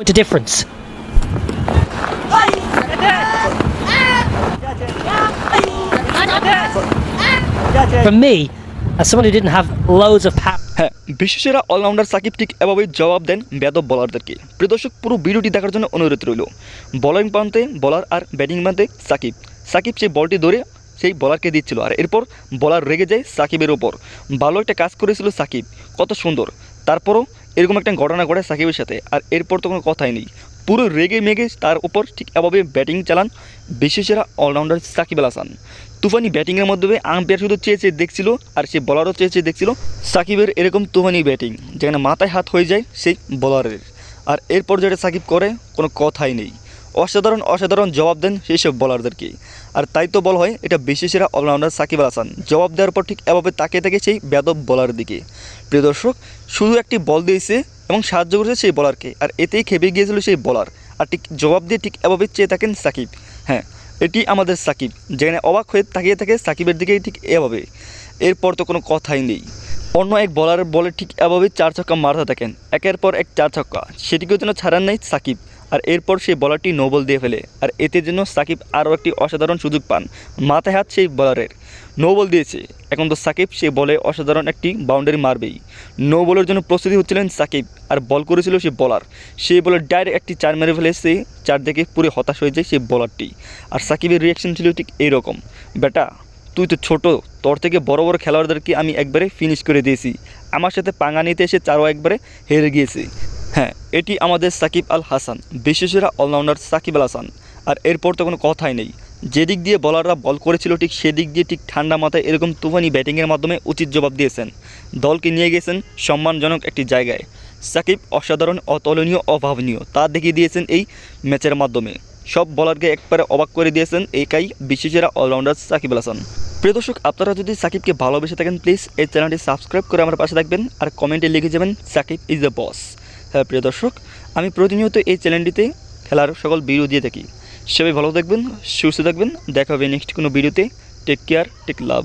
What's the difference? For me, as someone who didn't have loads of power, হ্যাঁ বিশ্বসেরা allrounder Shakib ঠিক এভাবেই জবাব দেন বেদব বলারদেরকে প্রিয় দর্শক পুরো ভিডিওটি দেখার জন্য অনুরোধ রইল। বলিং প্রান্তে বলার আর ব্যাটিং প্রান্তে সাকিব। সাকিব সেই বলটি ধরে সেই বলারকে দিচ্ছিল। আর এরপর বলার রেগে যায় সাকিবের ওপর ভালো একটা কাজ করেছিল সাকিব। কত সুন্দর। তারপরও এরকম একটা ঘটনা ঘটে সাকিবের সাথে, আর এরপর তো কোনো কথাই নেই। পুরো রেগে মেগে তার উপর ঠিক এভাবে ব্যাটিং চালান বিশ্বসেরা অলরাউন্ডার সাকিব আল হাসান। তুফানি ব্যাটিংয়ের মাধ্যমে আম্পায়ার শুধু চেয়ে চেয়ে দেখছিল, আর সে বলারও চেয়ে চেয়ে দেখছিল সাকিবের এরকম তুফানি ব্যাটিং, যেখানে মাথায় হাত হয়ে যায় সেই বলারের আর এরপর যেটা সাকিব করে, কোনো কথাই নেই। অসাধারণ অসাধারণ জবাব দেন সেই সব বলারদেরকে আর তাই তো বল হয়, এটা বিশেষেরা অলরাউন্ডার সাকিব আল হাসান। জবাব দেওয়ার পর ঠিক এভাবে তাকিয়ে থাকে সেই বেদব বলার দিকে। প্রিয় দর্শক, শুধু একটি বল দিয়েছে এবং সাহায্য করেছে সেই বলারকে আর এতেই খেপে গিয়েছিল সেই বলার আর ঠিক জবাব দিয়ে ঠিক এভাবে চেয়ে থাকেন সাকিব। হ্যাঁ এটি আমাদের সাকিব, যেখানে অবাক হয়ে তাকিয়ে থাকে সাকিবের দিকেই ঠিক এভাবে। এরপর তো কোনো কথাই নেই। অন্য এক বলার বলে ঠিক এভাবে চার ছক্কা মারতে থাকেন। একের পর এক চার ছক্কা। সেটিকেও যেন ছাড়ান নাই সাকিব। আর এরপর সেই বলারটি নোবল দিয়ে ফেলে। আর এতে যেন সাকিব আরও একটি অসাধারণ সুযোগ পান। মাথায় হাত সেই বলারের নো বল দিয়েছে। এখন তো সাকিব সেই বলে অসাধারণ একটি বাউন্ডারি মারবেই। নো বলের জন্য প্রস্তুতি হচ্ছিলেন সাকিব। আর বল করেছিল সে বলার সেই বলে ডাইরেক্ট একটি চার মেরে ফেলে সে চার দিকে পুরো হতাশ হয়ে যায় সেই বলারটি আর সাকিবের রিয়াকশন ছিল ঠিক এইরকম। বেটা তুই তো ছোট, তোর থেকে বড় বড় খেলোয়াড়দেরকে আমি একবারে ফিনিশ করে দিয়েছি। আমার সাথে পাঙ্গা নিতে এসে চারও একবারে হেরে গিয়েছে। হ্যাঁ এটি আমাদের সাকিব আল হাসান, বিশ্বসেরা অলরাউন্ডার সাকিব আল হাসান। আর এরপর তো কোনো কথাই নেই। যেদিক দিয়ে বলাররা বল করেছিল, ঠিক সেদিক দিয়ে ঠিক ঠান্ডা মাথায় এরকম তুফানি ব্যাটিংয়ের মাধ্যমে উচিত জবাব দিয়েছেন। দলকে নিয়ে গেছেন সম্মানজনক একটি জায়গায়। সাকিব অসাধারণ, অতুলনীয়, অভাবনীয়, তা দেখিয়ে দিয়েছেন এই ম্যাচের মাধ্যমে। সব বলারকে একবারে অবাক করে দিয়েছেন একাই বিশ্বসেরা অলরাউন্ডার সাকিব আল হাসান। প্রিয় দর্শক, আপনারা যদি সাকিবকে ভালোবেসে থাকেন প্লিজ এই চ্যানেলটি সাবস্ক্রাইব করে আমার পাশে থাকবেন আর কমেন্টে লিখে যাবেন, সাকিব ইজ দ্য বস হ্যাঁ প্রিয় দর্শক, আমি প্রতিনিয়ত এই চ্যানেলটিতে খেলার সকল ভিডিও দিয়ে থাকি। সবাই ভালো থাকবেন, সুস্থ থাকবেন। দেখা হবে নেক্সট কোনো ভিডিওতে টেক কেয়ার টেক লাভ